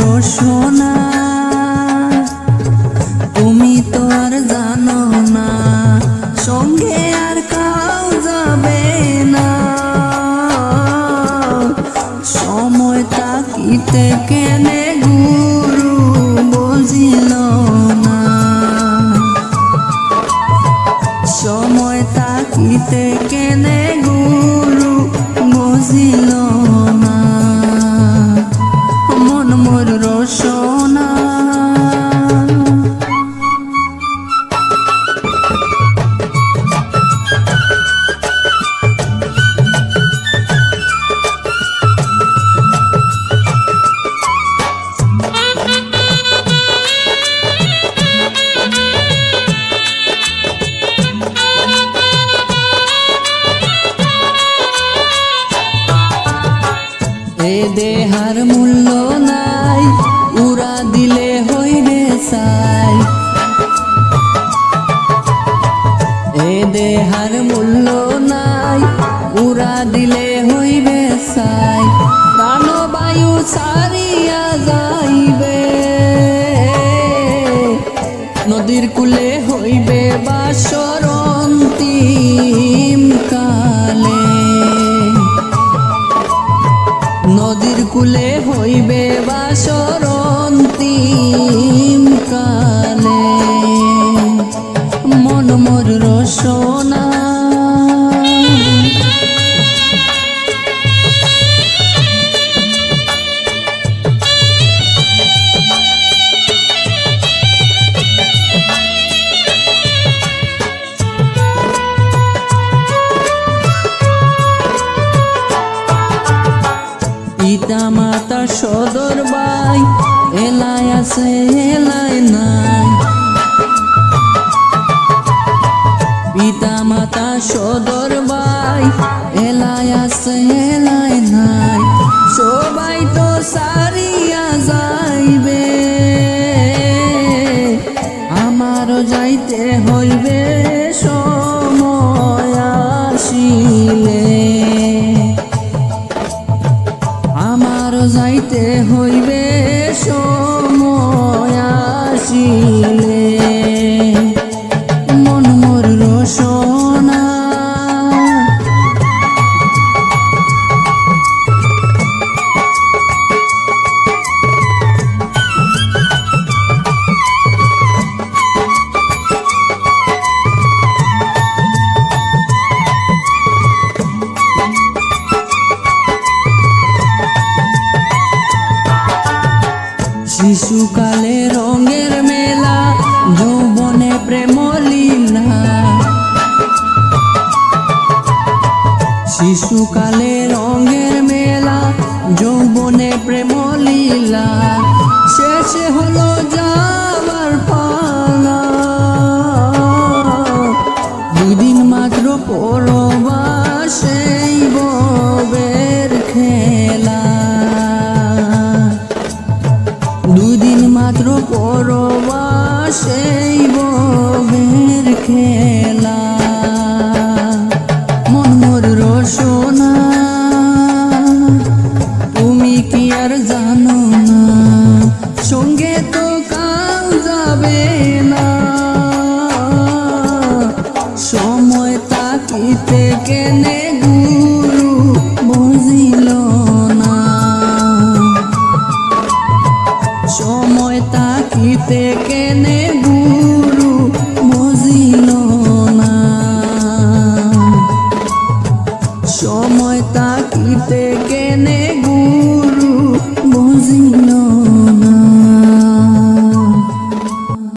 রসনা তুমি তো আর জানো না সঙ্গে আর কাউ যাবে না। সময় তাকিতে কেনে মূল্য নাই, উড়া দিলে হইবে সাই এ দেহার মূল্য নাই, উড়া দিলে হইবে সাই প্রাণবায়ু সারিয়া যাইবে, নদীর কূলে হইবে বাসরন্তিম কূলে হইবে বাসরন্তিম কালে মন মোর রসনা সদর বাই, এলাই আছে, এলাই নাই। পিতা মাতা সদর বাই, এলাই আছে, এলাই নাই। সবাই তো সারিয়া যাইবে, আমারও যাইতে হইবে যাইতে হইবে সময় আসিলে। শিশুকালে রঙের মেলা, যৌবনে প্রেম লীলা। শিশুকালে রঙের মেলা, যৌবনে প্রেম লীলা। শেষে হলো যাবার খেলা, মন মোর রসনা। তুমি কি আর জানো না, সঙ্গে তো কাল যাবে না। সময় তাকিতে কেনে না। সময় তাকিতে কেনে সময় তাকিতে কেনে গুরু বুঝিল